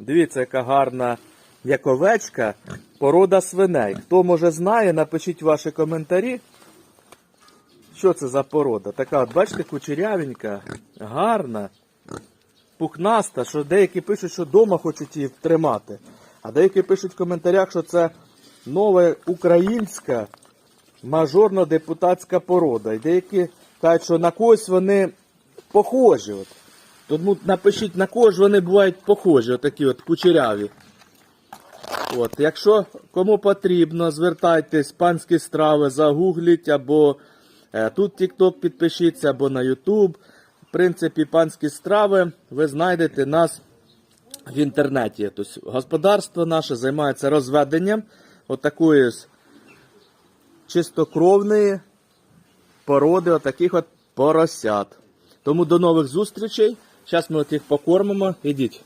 Дивіться, яка гарна як овечка, порода свиней. Хто може знає, напишіть ваші коментарі. Що це за порода? Така, от бачите, кучерявенька, гарна, пухнаста, що деякі пишуть, що вдома хочуть її тримати. А деякі пишуть в коментарях, що це нова українська мажорно-депутатська порода. І деякі кажуть, що на когось вони похожі. От. Тому напишіть, на кого ж вони бувають похожі, отакі от кучеряві. От, якщо кому потрібно, звертайтесь, панські страви, загугліть, або е, тут TikTok підпишіться, або на YouTube. В принципі, панські страви ви знайдете нас в інтернеті. Тобто, господарство наше займається розведенням отакої чистокровної породи отаких от поросят. Тому до нових зустрічей. Зараз ми от їх покормимо. Ідіть.